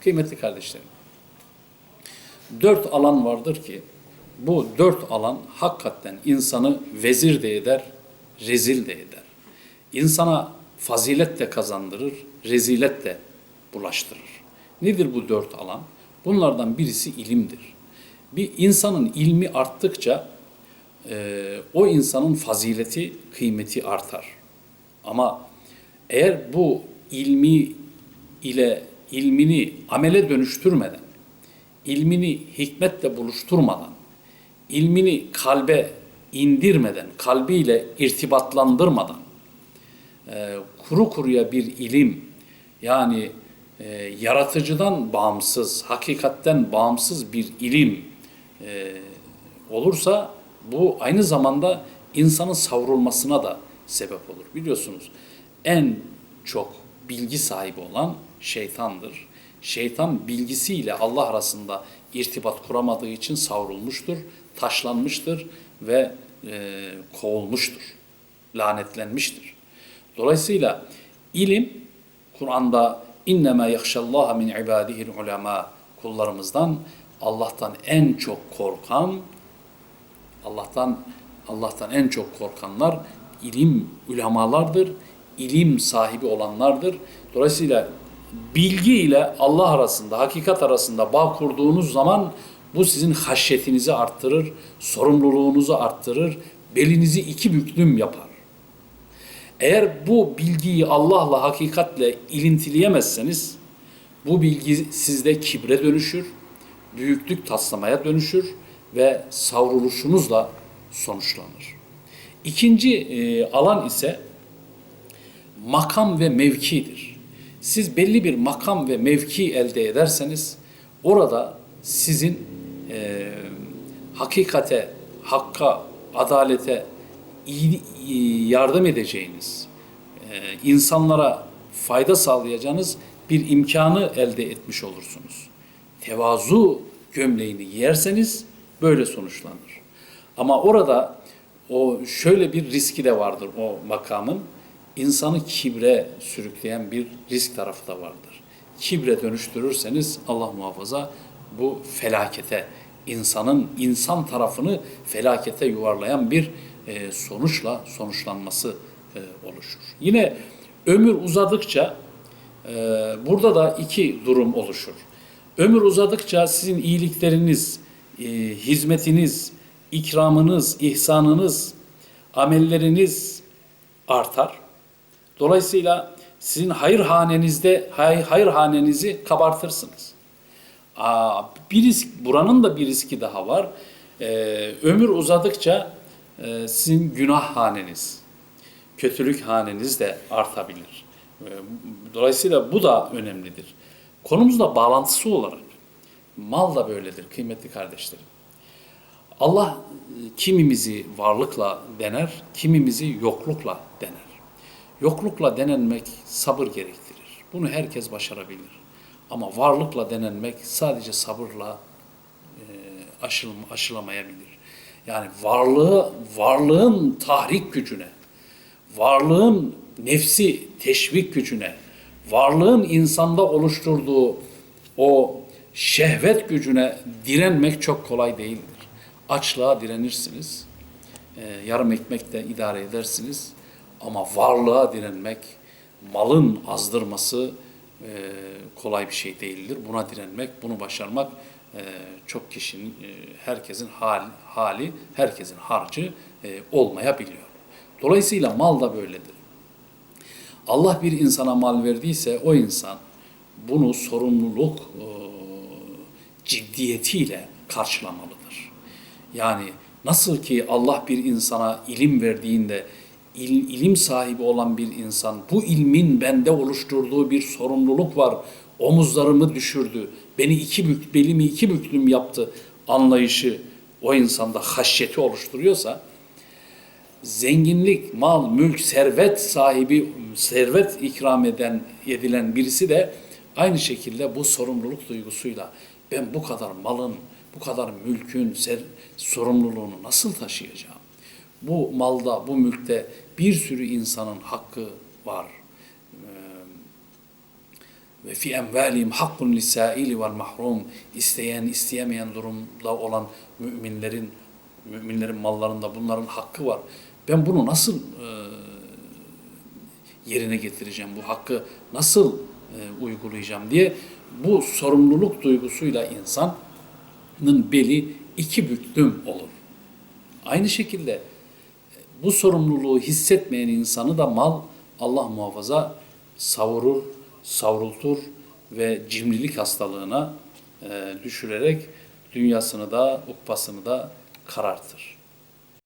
Kıymetli kardeşlerim, dört alan vardır ki bu dört alan hakikaten insanı vezir de eder, rezil de eder. İnsana fazilet de kazandırır, rezilet de bulaştırır. Nedir bu dört alan? Bunlardan birisi ilimdir. Bir insanın ilmi arttıkça e, o insanın fazileti, kıymeti artar. Ama eğer bu ilmi ile ilmini amele dönüştürmeden, ilmini hikmetle buluşturmadan, ilmini kalbe indirmeden, kalbiyle irtibatlandırmadan, e, kuru kuruya bir ilim, yani e, yaratıcıdan bağımsız, hakikatten bağımsız bir ilim e, olursa bu aynı zamanda insanın savrulmasına da sebep olur. Biliyorsunuz en çok bilgi sahibi olan şeytandır. Şeytan bilgisiyle Allah arasında irtibat kuramadığı için savrulmuştur, taşlanmıştır ve e, kovulmuştur, lanetlenmiştir. Dolayısıyla ilim Kur'an'da innema yahşallaha min ibadihil ulema kullarımızdan Allah'tan en çok korkan Allah'tan Allah'tan en çok korkanlar ilim ulemalardır, ilim sahibi olanlardır. Dolayısıyla bilgi ile Allah arasında, hakikat arasında bağ kurduğunuz zaman bu sizin haşyetinizi arttırır, sorumluluğunuzu arttırır, belinizi iki büklüm yapar. Eğer bu bilgiyi Allah'la, hakikatle ilintileyemezseniz, bu bilgi sizde kibre dönüşür, büyüklük taslamaya dönüşür ve savruluşunuzla sonuçlanır. İkinci e, alan ise makam ve mevkidir. Siz belli bir makam ve mevki elde ederseniz orada sizin e, hakikate, hakka, adalete iyi, yardım edeceğiniz, e, insanlara fayda sağlayacağınız bir imkanı elde etmiş olursunuz. Tevazu gömleğini giyerseniz böyle sonuçlanır. Ama orada o şöyle bir riski de vardır o makamın. İnsanı kibre sürükleyen bir risk tarafı da vardır. Kibre dönüştürürseniz Allah muhafaza bu felakete, insanın insan tarafını felakete yuvarlayan bir e, sonuçla sonuçlanması e, oluşur. Yine ömür uzadıkça e, burada da iki durum oluşur. Ömür uzadıkça sizin iyilikleriniz, e, hizmetiniz, ikramınız, ihsanınız, amelleriniz artar. Dolayısıyla sizin hayır hanenizde hay, hayır hanenizi kabartırsınız. Aa, bir risk, buranın da bir riski daha var. Ee, ömür uzadıkça e, sizin günah haneniz, kötülük haneniz de artabilir. Ee, dolayısıyla bu da önemlidir. Konumuzla bağlantısı olarak mal da böyledir kıymetli kardeşlerim. Allah kimimizi varlıkla dener, kimimizi yoklukla dener. Yoklukla denenmek sabır gerektirir. Bunu herkes başarabilir. Ama varlıkla denenmek sadece sabırla e, aşıl, aşılamayabilir. Yani varlığı, varlığın tahrik gücüne, varlığın nefsi teşvik gücüne, varlığın insanda oluşturduğu o şehvet gücüne direnmek çok kolay değildir. Açlığa direnirsiniz, e, yarım ekmekle idare edersiniz ama varlığa direnmek, malın azdırması e, kolay bir şey değildir. Buna direnmek, bunu başarmak e, çok kişinin, e, herkesin hal, hali, herkesin harcı e, olmayabiliyor. Dolayısıyla mal da böyledir. Allah bir insana mal verdiyse o insan bunu sorumluluk e, ciddiyetiyle karşılamalıdır. Yani nasıl ki Allah bir insana ilim verdiğinde il, ilim sahibi olan bir insan bu ilmin bende oluşturduğu bir sorumluluk var. Omuzlarımı düşürdü. Beni iki bük, belimi iki büklüm yaptı anlayışı o insanda haşyeti oluşturuyorsa zenginlik, mal, mülk, servet sahibi, servet ikram eden, edilen birisi de aynı şekilde bu sorumluluk duygusuyla ben bu kadar malın, bu kadar mülkün ser, sorumluluğunu nasıl taşıyacağım? Bu malda, bu mülkte bir sürü insanın hakkı var. Ee, ve fi emvalihim hakkun lisaili vel mahrum isteyen isteyemeyen durumda olan müminlerin müminlerin mallarında bunların hakkı var. Ben bunu nasıl e, yerine getireceğim? Bu hakkı nasıl e, uygulayacağım diye bu sorumluluk duygusuyla insanın beli iki büklüm olur. Aynı şekilde bu sorumluluğu hissetmeyen insanı da mal Allah muhafaza savurur, savrultur ve cimrilik hastalığına e, düşürerek dünyasını da ukbasını da karartır.